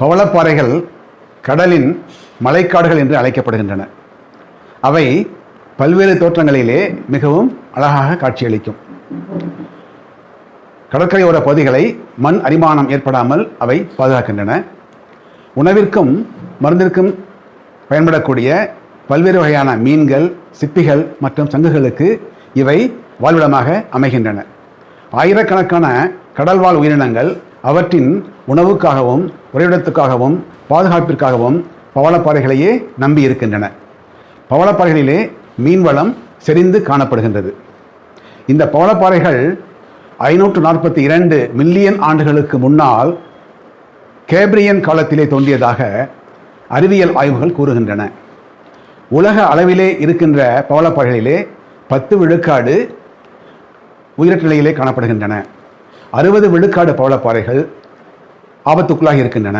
பவளப்பாறைகள் கடலின் மலைக்காடுகள் என்று அழைக்கப்படுகின்றன. அவை பல்வேறு தோற்றங்களிலே மிகவும் அழகாக காட்சியளிக்கும். கடற்கரையோர பகுதிகளை மண் அரிமானம் ஏற்படாமல் அவை பாதுகாக்கின்றன. உணவிற்கும் மருந்திற்கும் பயன்படக்கூடிய பல்வேறு வகையான மீன்கள் சிப்பிகள் மற்றும் சங்குகளுக்கு இவை வாழ்விடமாக அமைகின்றன. ஆயிரக்கணக்கான கடல்வாழ் உயிரினங்கள் அவற்றின் உணவுக்காகவும் உறைவிடத்துக்காகவும் பாதுகாப்பிற்காகவும் பவளப்பாறைகளையே நம்பி இருக்கின்றன. பவளப்பாறைகளிலே மீன்வளம் செறிந்து காணப்படுகின்றது. இந்த பவளப்பாறைகள் ஐநூற்று நாற்பத்தி இரண்டு மில்லியன் ஆண்டுகளுக்கு முன்னால் கேப்ரியன் காலத்திலே தோன்றியதாக அறிவியல் ஆய்வுகள் கூறுகின்றன. உலக அளவிலே இருக்கின்ற பவளப்பாறைகளிலே பத்து விழுக்காடு உயிரற்ற நிலையிலே காணப்படுகின்றன. அறுபது விழுக்காடு பவளப்பாறைகள் ஆபத்துக்குள்ளாக இருக்கின்றன